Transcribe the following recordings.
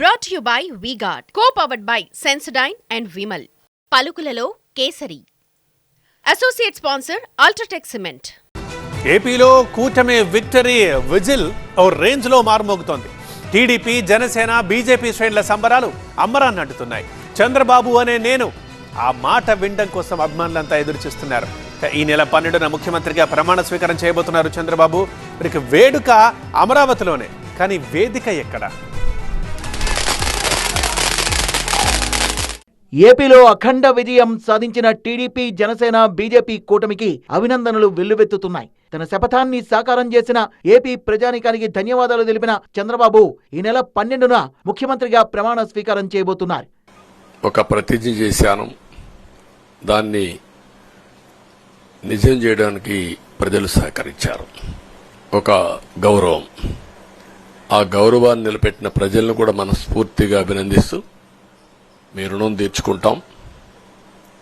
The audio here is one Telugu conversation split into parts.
Brought you by VGuard co powered by Sensodyne and Vimal పలుకులలో Kesari. Associate sponsor UltraTech cement ఏపీలో కూటమి విక్టరీ విజిల్ ఓ రేంజ్లో మారుమోగుతోంది. టీడీపీ జనసేన బీజేపీ శ్రేణుల సంబరాలు అమ్మరాన్ని అంటున్నాయి చంద్రబాబు అనే నేను ఆ మాట వినడం కోసం అభిమానులంతా ఎదురు చూస్తున్నారు. ఈ నెల పన్నెండున ముఖ్యమంత్రిగా ప్రమాణ స్వీకారం చేయబోతున్నారు చంద్రబాబు. మరికి వేడుక అమరావతిలోనే కానీ వేదిక ఎక్కడ? ఏపీలో అఖండ విజయం సాధించిన టీడీపీ జనసేన బీజేపీ కూటమికి అభినందనలు వెల్లువెత్తుతున్నాయి. తన శపథాన్ని సాకారం చేసిన ఏపీ ప్రజానికానికి ధన్యవాదాలు తెలిపిన చంద్రబాబు ఈ నెల పన్నెండున ముఖ్యమంత్రిగా ప్రమాణ స్వీకారం చేయబోతున్నారు. ఒక ప్రతిజ్ఞ చేశాను. దాన్ని నిజం చేయడానికి ప్రజలు సహకరించారు. ఒక గౌరవం. ఆ గౌరవాన్ని నిలబెట్టిన ప్రజలను కూడా మనస్ఫూర్తిగా అభినందిస్తూ మీ రుణం తీర్చుకుంటాం.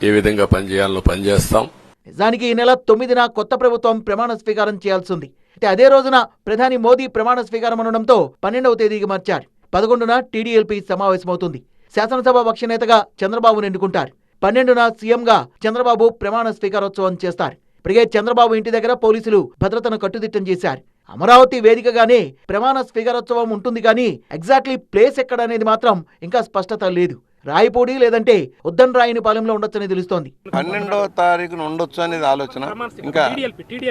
ఏ విధంగా పనిచేయాలో పనిచేస్తాం. నిజానికి ఈ నెల తొమ్మిదిన కొత్త ప్రభుత్వం ప్రమాణ స్వీకారం చేయాల్సి ఉంది అయితే అదే రోజున ప్రధాని మోదీ ప్రమాణ స్వీకారం అనడంతో పన్నెండవ తేదీకి మార్చారు. పదకొండున టీడీఎల్పీ సమావేశమవుతుంది. శాసనసభ పక్షనేతగా చంద్రబాబును ఎన్నుకుంటారు. పన్నెండున సీఎంగా చంద్రబాబు ప్రమాణ స్వీకారోత్సవం చేస్తారు. ఇప్పటికే చంద్రబాబు ఇంటి దగ్గర పోలీసులు భద్రతను కట్టుదిట్టం చేశారు. అమరావతి వేదికగానే ప్రమాణ స్వీకారోత్సవం ఉంటుంది కానీ ఎగ్జాక్ట్లీ ప్లేస్ ఎక్కడ అనేది మాత్రం ఇంకా స్పష్టత లేదు. రాయపూడి లేదంటే ఉద్దన్ రాయని పాలెంలో ఉండొచ్చని తెలుస్తోంది. పన్నెండవ తారీఖున ఉండొచ్చు అనేది ఆలోచన. ఇంకా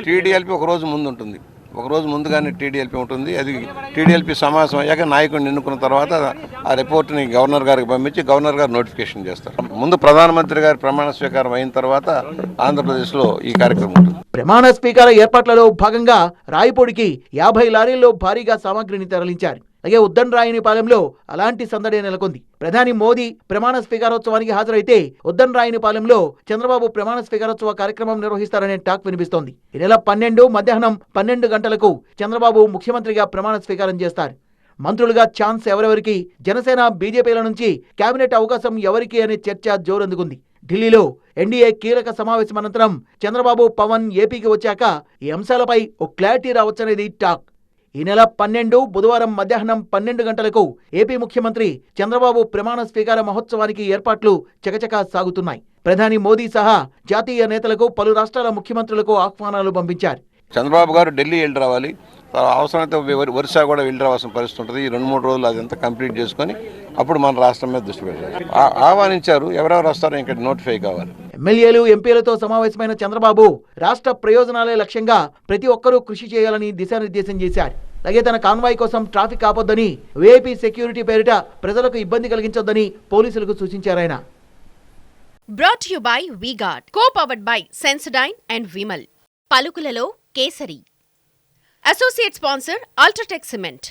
టీడీఎల్పీ ఒక రోజు ముందు ఉంటుంది. ఒక రోజు ముందుగానే టీడీఎల్పీ ఉంటుంది. అది టీడీఎల్పీ సమావేశం అయ్యాక నాయకుడిని ఎన్నుకున్న తర్వాత ఆ రిపోర్ట్ని గవర్నర్ గారికి పంపించి గవర్నర్ గారు నోటిఫికేషన్ చేస్తారు. ముందు ప్రధానమంత్రి గారి ప్రమాణ స్వీకారం అయిన తర్వాత ఆంధ్రప్రదేశ్లో ఈ కార్యక్రమం ఉంటుంది. ప్రమాణ స్వీకార ఏర్పాట్లలో భాగంగా రాయపూడికి యాభై లారీల్లో భారీగా సామాగ్రిని తరలించారు. అలాగే ఉద్దన్రాయని పాలెంలో అలాంటి సందడి నెలకొంది. ప్రధాని మోదీ ప్రమాణ స్వీకారోత్సవానికి హాజరైతే ఉద్దన్రాయని పాలెంలో చంద్రబాబు ప్రమాణ స్వీకారోత్సవ కార్యక్రమం నిర్వహిస్తారనే టాక్ వినిపిస్తోంది. ఈ నెల పన్నెండు మధ్యాహ్నం పన్నెండు గంటలకు చంద్రబాబు ముఖ్యమంత్రిగా ప్రమాణ స్వీకారం చేస్తారు. మంత్రులుగా ఛాన్స్ ఎవరెవరికి జనసేన బీజేపీల నుంచి కేబినెట్ అవకాశం ఎవరికి అనే చర్చ జోరందుకుంది. ఢిల్లీలో ఎన్డీఏ కీలక సమావేశం అనంతరం చంద్రబాబు పవన్ ఏపీకి వచ్చాక ఈ అంశాలపై ఓ క్లారిటీ రావచ్చనేది టాక్. ఈ నెల పన్నెండు బుధవారం మధ్యాహ్నం పన్నెండు గంటలకు ఏపీ ముఖ్యమంత్రి చంద్రబాబు ప్రమాణ స్వీకార మహోత్సవానికి ఏర్పాట్లు చకచకా సాగుతున్నాయి. ప్రధాని మోదీ సహా జాతీయ నేతలకు పలు రాష్ట్రాల ముఖ్యమంత్రులకు ఆహ్వానాలు పంపించారు. చంద్రబాబు గారు ఢిల్లీ వెళ్ళి రావాలి. అవసరమైతే వరుస కూడా వెళ్ళి రావాల్సిన పరిస్థితి ఉంటుంది. ఈ రెండు మూడు రోజులు అదంతా కంప్లీట్ చేసుకొని అప్పుడు మన రాష్ట్రం మీద దృష్టి పెట్టాలి. ఆహ్వానించారు. ఎవరెవరు వస్తారో ఇంకా నోటిఫై కావాలి. ఎమ్మెల్యేలు ఎంపీలతో సమావేశమైన చంద్రబాబు రాష్ట్ర ప్రయోజనాలే లక్ష్యంగా ప్రతి ఒక్కరూ కృషి చేయాలని దిశానిర్దేశం చేశారు. అలాగే తన కాన్వాయ్ కోసం ట్రాఫిక్ ఆపొద్దని వీఐపీ సెక్యూరిటీ పేరిట ప్రజలకు ఇబ్బంది కలిగించొద్దని పోలీసులకు సూచించారాయన brought you by VGuard co powered by Sensodyne and Vimal పలుకులలో Kesari. Associate sponsor UltraTech cement